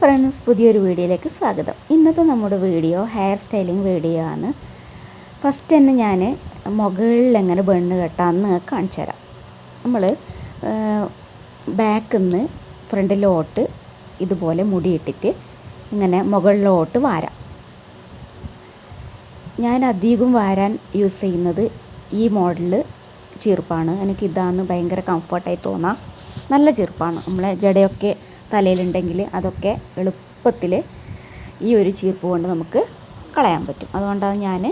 Friends പുതിയൊരു വീഡിയോയിലേക്ക് സ്വാഗതം. ഇന്നത്തെ നമ്മുടെ വീഡിയോ ഹെയർ സ്റ്റൈലിംഗ് വീഡിയോ ആണ്. ഫസ്റ്റ് തന്നെ ഞാൻ മുകളിൽ എങ്ങനെ ബണ്ണ് കെട്ടാമെന്ന് കാണിച്ചു തരാം. നമ്മൾ ബാക്കിൽ നിന്ന് ഫ്രണ്ടിലോട്ട് ഇതുപോലെ മുടിയിട്ടിട്ട് ഇങ്ങനെ മുകളിലോട്ട് വാരാം. ഞാൻ അധികം വാരാൻ യൂസ് ചെയ്യുന്നത് ഈ മോഡൽ ചീർപ്പാണ് എനിക്ക് ഇതാണ് ഭയങ്കര കംഫർട്ടായി തോന്നാം. നല്ല ചീർപ്പാണ് നമ്മളെ ജടയൊക്കെ തലയിലുണ്ടെങ്കിൽ അതൊക്കെ എളുപ്പത്തിൽ ഈ ഒരു ചീർപ്പ് കൊണ്ട് നമുക്ക് കളയാൻ പറ്റും. അതുകൊണ്ടാണ് ഞാൻ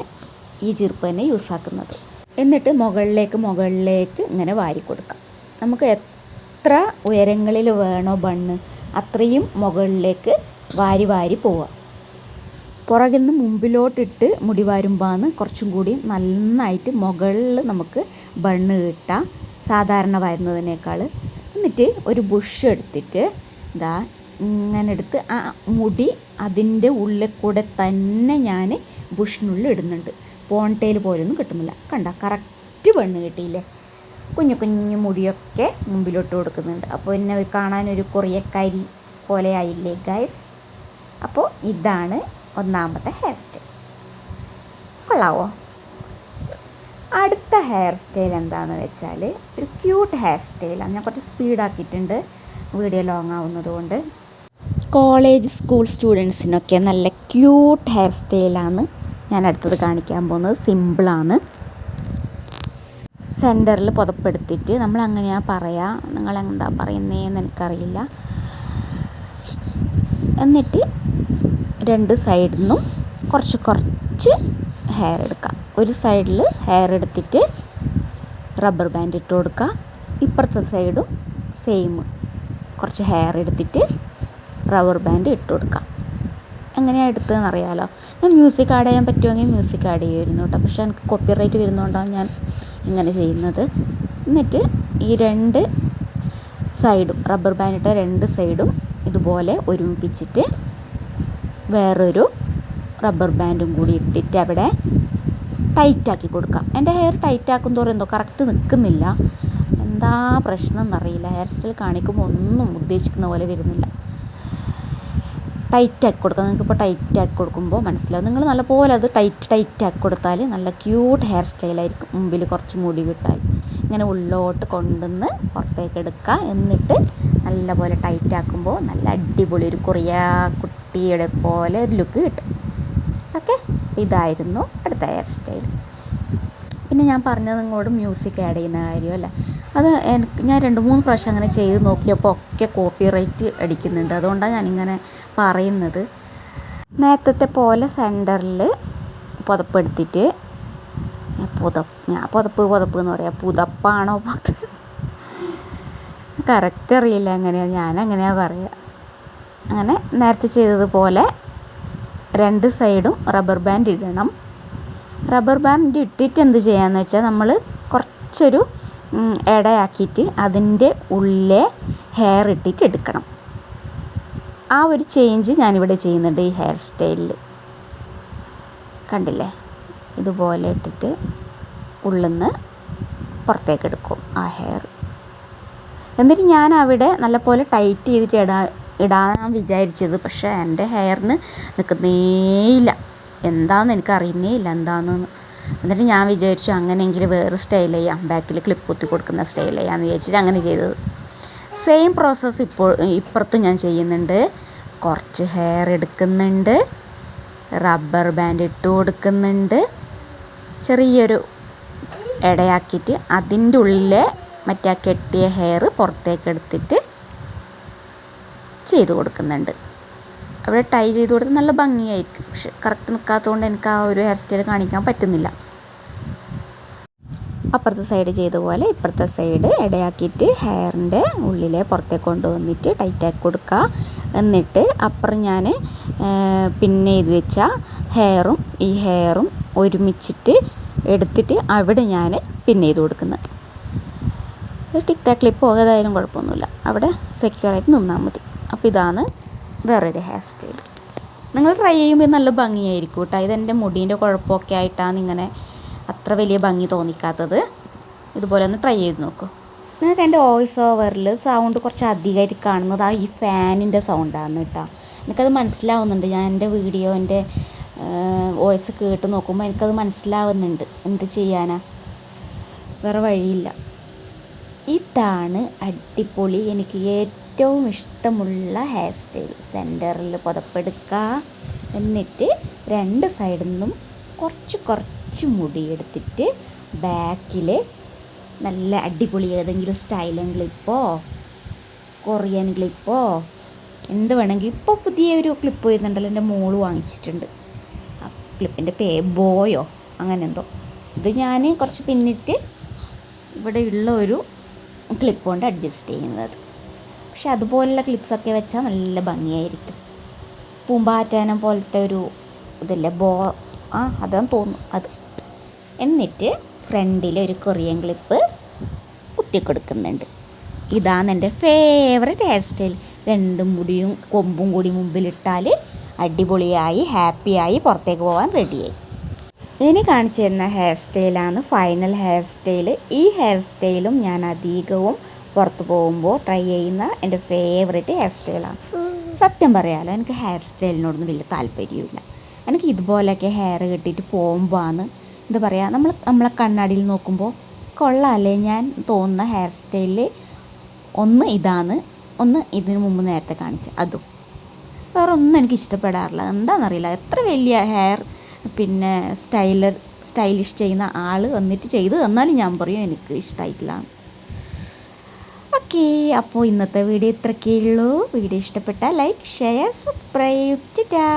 ഈ ചീർപ്പ് തന്നെ യൂസ് ആക്കുന്നത്. എന്നിട്ട് മുകളിലേക്ക് മുകളിലേക്ക് ഇങ്ങനെ വാരി കൊടുക്കാം. നമുക്ക് എത്ര ഉയരങ്ങളിൽ വേണോ ബണ്ണ് അത്രയും മുകളിലേക്ക് വാരി വാരി പോവാം. പുറകിൽ നിന്ന് മുമ്പിലോട്ടിട്ട് മുടി വാരുമ്പാന്ന് കുറച്ചും കൂടി നന്നായിട്ട് മുകളിൽ നമുക്ക് ബണ്ണ് കിട്ടാം സാധാരണ വരുന്നതിനേക്കാൾ. എന്നിട്ട് ഒരു ബുഷ് എടുത്തിട്ട് ഇതാ ഇങ്ങനെ എടുത്ത് ആ മുടി അതിന്റെ ഉള്ളിൽ കൂടെ തന്നെ ഞാൻ ബുഷിനുള്ളിൽ ഇടുന്നുണ്ട്. പോൺടേൽ പോലൊന്നും കിട്ടുന്നില്ല. കണ്ട കറക്റ്റ് പെണ്ണ് കിട്ടിയില്ലേ? കുഞ്ഞു കുഞ്ഞു മുടിയൊക്കെ മുമ്പിലോട്ട് കൊടുക്കുന്നുണ്ട്. അപ്പോൾ എന്നെ കാണാനൊരു കൊറിയക്കാരി പോലെ ആയില്ലേ ഗൈസ് അപ്പോൾ ഇതാണ് ഒന്നാമത്തെ ഹെയർ സ്റ്റൈൽ കൊള്ളാവോ? അടുത്ത ഹെയർ സ്റ്റൈൽ എന്താണെന്ന് വെച്ചാൽ ഒരു ക്യൂട്ട് ഹെയർ സ്റ്റൈലാണ് ഞാൻ കുറച്ച് സ്പീഡാക്കിയിട്ടുണ്ട് വീഡിയോ ലോങ് ആവുന്നതുകൊണ്ട് കോളേജ് സ്കൂൾ സ്റ്റുഡൻസിനൊക്കെ നല്ല ക്യൂട്ട് ഹെയർ സ്റ്റൈലാണ് ഞാൻ അടുത്തത് കാണിക്കാൻ പോകുന്നത്. സിമ്പിളാണ് സെന്ററിൽ പുതപ്പെടുത്തിയിട്ട് നമ്മൾ അങ്ങനെയാ പറയാ. നിങ്ങൾ എന്താ പറയുന്നതെന്ന് എനിക്കറിയില്ല. എന്നിട്ട് രണ്ട് സൈഡിൽ നിന്നും കുറച്ച് കുറച്ച് ഹെയർ എടുക്കാം. ഒരു സൈഡിൽ ഹെയർ എടുത്തിട്ട് റബ്ബർ ബാൻഡ് ഇട്ട് കൊടുക്കുക ഇപ്പുറത്തെ സൈഡും സെയിം കുറച്ച് ഹെയർ എടുത്തിട്ട് റബ്ബർ ബാൻഡ് ഇട്ട് കൊടുക്കാം. എങ്ങനെയാണ് എടുത്തതെന്ന് അറിയാമല്ലോ ഞാൻ മ്യൂസിക് ആഡ് ചെയ്യാൻ പറ്റുമെങ്കിൽ മ്യൂസിക് ആഡ് ചെയ്യുമായിരുന്നു കേട്ടോ. പക്ഷേ എനിക്ക് കോപ്പി റൈറ്റ് വരുന്നതുകൊണ്ടാണ് ഞാൻ ഇങ്ങനെ ചെയ്യുന്നത്. എന്നിട്ട് ഈ രണ്ട് സൈഡും റബ്ബർ ബാൻഡ് ഇട്ട രണ്ട് സൈഡും ഇതുപോലെ ഒരുമിപ്പിച്ചിട്ട് വേറൊരു റബ്ബർ ബാൻഡും കൂടി ഇട്ടിട്ട് അവിടെ ടൈറ്റാക്കി കൊടുക്കാം. എന്റെ ഹെയർ ടൈറ്റാക്കും തോറും എന്തോ കറക്റ്റ് നിൽക്കുന്നില്ല. എന്താ പ്രശ്നം എന്നറിയില്ല ഹെയർ സ്റ്റൈൽ കാണിക്കുമ്പോൾ ഒന്നും ഉദ്ദേശിക്കുന്ന പോലെ വരുന്നില്ല. ടൈറ്റാക്കി കൊടുക്കാം. നിങ്ങൾക്കിപ്പോൾ ടൈറ്റാക്കി കൊടുക്കുമ്പോൾ മനസ്സിലാവും. നിങ്ങൾ നല്ലപോലെ അത് ടൈറ്റ് ടൈറ്റാക്കി കൊടുത്താൽ നല്ല ക്യൂട്ട് ഹെയർ സ്റ്റൈലായിരിക്കും മുമ്പിൽ കുറച്ച് മുടി വിട്ടാൽ. ഇങ്ങനെ ഉള്ളോട്ട് കൊണ്ടുവന്ന് പുറത്തേക്ക് എടുക്കുക. എന്നിട്ട് നല്ലപോലെ ടൈറ്റാക്കുമ്പോൾ നല്ല അടിപൊളി ഒരു കൊറിയ കുട്ടിയുടെ പോലെ ഒരു ലുക്ക് കിട്ടും. ഓക്കെ ഇതായിരുന്നു അടുത്ത ഹെയർ സ്റ്റൈൽ പിന്നെ ഞാൻ പറഞ്ഞത് നിങ്ങളോട് മ്യൂസിക് ആഡ് ചെയ്യുന്ന കാര്യമല്ല? അത് ഞാൻ രണ്ട് മൂന്ന് പ്രാവശ്യം അങ്ങനെ ചെയ്ത് നോക്കിയപ്പോൾ ഒക്കെ കോപ്പി റൈറ്റ് അടിക്കുന്നുണ്ട്. അതുകൊണ്ടാണ് ഞാനിങ്ങനെ പറയുന്നത്. നേരത്തെ പോലെ സെന്ററിൽ പുതപ്പെടുത്തിയിട്ട് പുതപ്പ് ഞാൻ പുതപ്പ് പുതപ്പ് എന്ന് പറയാം. പുതപ്പാണോ പുതപ്പ്? കറക്റ്റ് അറിയില്ല എങ്ങനെയാണ് ഞാൻ അങ്ങനെയാണ് പറയുക അങ്ങനെ നേരത്തെ ചെയ്തതുപോലെ രണ്ട് സൈഡും റബ്ബർ ബാൻഡ് ഇടണം. റബ്ബർ ബാൻഡ് ഇട്ടിട്ട് എന്ത് ചെയ്യാന്ന് വെച്ചാൽ നമ്മൾ കുറച്ചൊരു ഇടയാക്കിയിട്ട് അതിന്റെ ഉള്ളിലെ ഹെയർ ഇട്ടിട്ട് എടുക്കണം. ആ ഒരു ചേഞ്ച് ഞാനിവിടെ ചെയ്യുന്നുണ്ട് ഈ ഹെയർ സ്റ്റൈലിൽ കണ്ടില്ലേ? ഇതുപോലെ ഇട്ടിട്ട് ഉള്ളിന്ന് പുറത്തേക്ക് എടുക്കും ആ ഹെയർ എന്നിട്ട് ഞാൻ അവിടെ നല്ലപോലെ ടൈറ്റ് ചെയ്തിട്ട് ഇടാ ഇടാൻ വിചാരിച്ചത്. പക്ഷേ എന്റെ ഹെയറിന് നിൽക്കുന്നേയില്ല എന്താണെന്ന് എനിക്ക് അറിയുന്നേ ഇല്ല എന്താണെന്ന് എന്നിട്ട് ഞാൻ വിചാരിച്ചു അങ്ങനെയെങ്കിൽ വേറെ സ്റ്റൈൽ ചെയ്യാം. ബാക്കിൽ ക്ലിപ്പ് കുത്തി കൊടുക്കുന്ന സ്റ്റൈൽ ചെയ്യാമെന്ന് വിചാരിച്ചിട്ട് അങ്ങനെ ചെയ്തത്. സെയിം പ്രോസസ്സ് ഇപ്പോൾ ഇപ്പുറത്തും ഞാൻ ചെയ്യുന്നുണ്ട്. കുറച്ച് ഹെയർ എടുക്കുന്നുണ്ട്. റബ്ബർ ബാൻഡ് ഇട്ട് കൊടുക്കുന്നുണ്ട്. ചെറിയൊരു ഇടയാക്കിയിട്ട് അതിന്റെ ഉള്ളിലെ മറ്റേ കെട്ടിയ ഹെയർ പുറത്തേക്ക് എടുത്തിട്ട് ചെയ്തു കൊടുക്കുന്നുണ്ട്. അവിടെ ടൈ ചെയ്ത് കൊടുത്ത് നല്ല ഭംഗിയായിരിക്കും. പക്ഷെ കറക്റ്റ് നിൽക്കാത്തതുകൊണ്ട് എനിക്ക് ആ ഒരു ഹെയർ സ്റ്റൈൽ കാണിക്കാൻ പറ്റുന്നില്ല. അപ്പുറത്തെ സൈഡ് ചെയ്ത പോലെ ഇപ്പുറത്തെ സൈഡ് ഇടയാക്കിയിട്ട് ഹെയറിന്റെ ഉള്ളിലെ പുറത്തേക്ക് കൊണ്ടുവന്നിട്ട് ടൈറ്റാക്കി കൊടുക്കുക. എന്നിട്ട് അപ്പുറം ഞാൻ പിന്നെ ഇത് വെച്ച ഹെയറും ഈ ഹെയറും ഒരുമിച്ചിട്ട് എടുത്തിട്ട് അവിടെ ഞാൻ പിന്നെ ചെയ്ത് കൊടുക്കുന്നത്. ടിക് ടാക് ക്ലിപ്പ് ഏതായാലും കുഴപ്പമൊന്നുമില്ല. അവിടെ സെക്യൂറായിട്ട് നിന്നാൽ മതി. അപ്പോൾ ഇതാണ് വേറൊരു ഹെയർ സ്റ്റൈൽ നിങ്ങൾ ട്രൈ ചെയ്യുമ്പോൾ നല്ല ഭംഗിയായിരിക്കും കേട്ടോ. ഇതെന്റെ മുടീന്റെ കുഴപ്പമൊക്കെ ആയിട്ടാണ് ഇങ്ങനെ അത്ര വലിയ ഭംഗി തോന്നിക്കാത്തത് ഇതുപോലെ ഒന്ന് ട്രൈ ചെയ്ത് നോക്കൂ. നിങ്ങൾക്ക് എന്റെ വോയിസ് ഓവറിൽ സൗണ്ട് കുറച്ച് അധികമായിട്ട് കാണുന്നത് ആ ഈ ഫാനിന്റെ സൗണ്ടാണ് കേട്ടോ. എനിക്കത് മനസ്സിലാവുന്നുണ്ട്. ഞാൻ എന്റെ വീഡിയോന്റെ വോയിസ് കേട്ട് നോക്കുമ്പോൾ എനിക്കത് മനസ്സിലാവുന്നുണ്ട്. എന്ത് ചെയ്യാനാ? വേറെ വഴിയില്ല. ഇതാണ് അടിപൊളി എനിക്ക് ഏറ്റവും ഇഷ്ടമുള്ള ഹെയർ സ്റ്റൈൽ സെന്ററിൽ പുതപ്പെടുക്കുക എന്നിട്ട് രണ്ട് സൈഡിൽ നിന്നും കുറച്ച് കുറച്ച് മുടി എടുത്തിട്ട് ബാക്കിൽ നല്ല അടിപൊളി ഏതെങ്കിലും സ്റ്റൈലൻ ക്ലിപ്പോ കൊറിയൻ ക്ലിപ്പോ എന്ത് വേണമെങ്കിൽ ഇപ്പോൾ പുതിയൊരു ക്ലിപ്പ് വരുന്നുണ്ടല്ലോ എന്റെ മോൾ വാങ്ങിച്ചിട്ടുണ്ട്. ആ ക്ലിപ്പിന്റെ പേ ബോയോ അങ്ങനെ എന്തോ. ഇത് ഞാൻ കുറച്ച് പിന്നിട്ട് ഇവിടെ ഉള്ള ഒരു ക്ലിപ്പ് കൊണ്ട് അഡ്ജസ്റ്റ് ചെയ്യുന്നത്. പക്ഷെ അതുപോലുള്ള ക്ലിപ്സൊക്കെ വെച്ചാൽ നല്ല ഭംഗിയായിരിക്കും. പൂമ്പാറ്റാനം പോലത്തെ ഒരു ഇതല്ലേ ബോ ആ അതാന്ന് തോന്നുന്നു. അത്. എന്നിട്ട് ഫ്രണ്ടിൽ ഒരു കൊറിയൻ ക്ലിപ്പ് കുത്തിക്കൊടുക്കുന്നുണ്ട്. ഇതാണ് എന്റെ ഫേവററ്റ് ഹെയർ സ്റ്റൈൽ രണ്ടും മുടിയും കൊമ്പും കൂടി മുമ്പിലിട്ടാൽ അടിപൊളിയായി ഹാപ്പിയായി പുറത്തേക്ക് പോകാൻ റെഡിയായി. ഇനി കാണിച്ചു തരുന്ന ഹെയർ സ്റ്റൈലാണ് ഫൈനൽ ഹെയർ സ്റ്റൈൽ ഈ ഹെയർ സ്റ്റൈലും ഞാൻ അധികവും പുറത്ത് പോകുമ്പോൾ ട്രൈ ചെയ്യുന്ന എന്റെ ഫേവറേറ്റ് ഹെയർ സ്റ്റൈലാണ് സത്യം പറയാലോ എനിക്ക് ഹെയർ സ്റ്റൈലിനോടൊന്നും വലിയ താല്പര്യമില്ല എനിക്ക് ഇതുപോലെയൊക്കെ ഹെയർ കെട്ടിയിട്ട് പോകുമ്പോഴാണ് എന്താ പറയുക നമ്മൾ നമ്മളെ കണ്ണാടിയിൽ നോക്കുമ്പോൾ കൊള്ളാമല്ലേ ഞാൻ തോന്നുന്ന ഹെയർ സ്റ്റൈലിൽ ഒന്ന് ഇതാണ് ഒന്ന് ഇതിനു മുമ്പ് നേരത്തെ കാണിച്ച അതും. വേറെ ഒന്നും എനിക്ക് ഇഷ്ടപ്പെടാറില്ല. എന്താണെന്നറിയില്ല എത്ര വലിയ ഹെയർ പിന്നെ സ്റ്റൈലർ സ്റ്റൈലിഷ് ചെയ്യുന്ന ആൾ വന്നിട്ട് ചെയ്ത് തന്നാലും ഞാൻ പറയും എനിക്ക് ഇഷ്ടമായിട്ടില്ല ഓക്കെ അപ്പോൾ ഇന്നത്തെ വീഡിയോ ഇത്രയൊക്കെയുള്ളൂ വീഡിയോ ഇഷ്ടപ്പെട്ടാൽ ലൈക്ക് ഷെയർ സബ്സ്ക്രൈബ് ടാ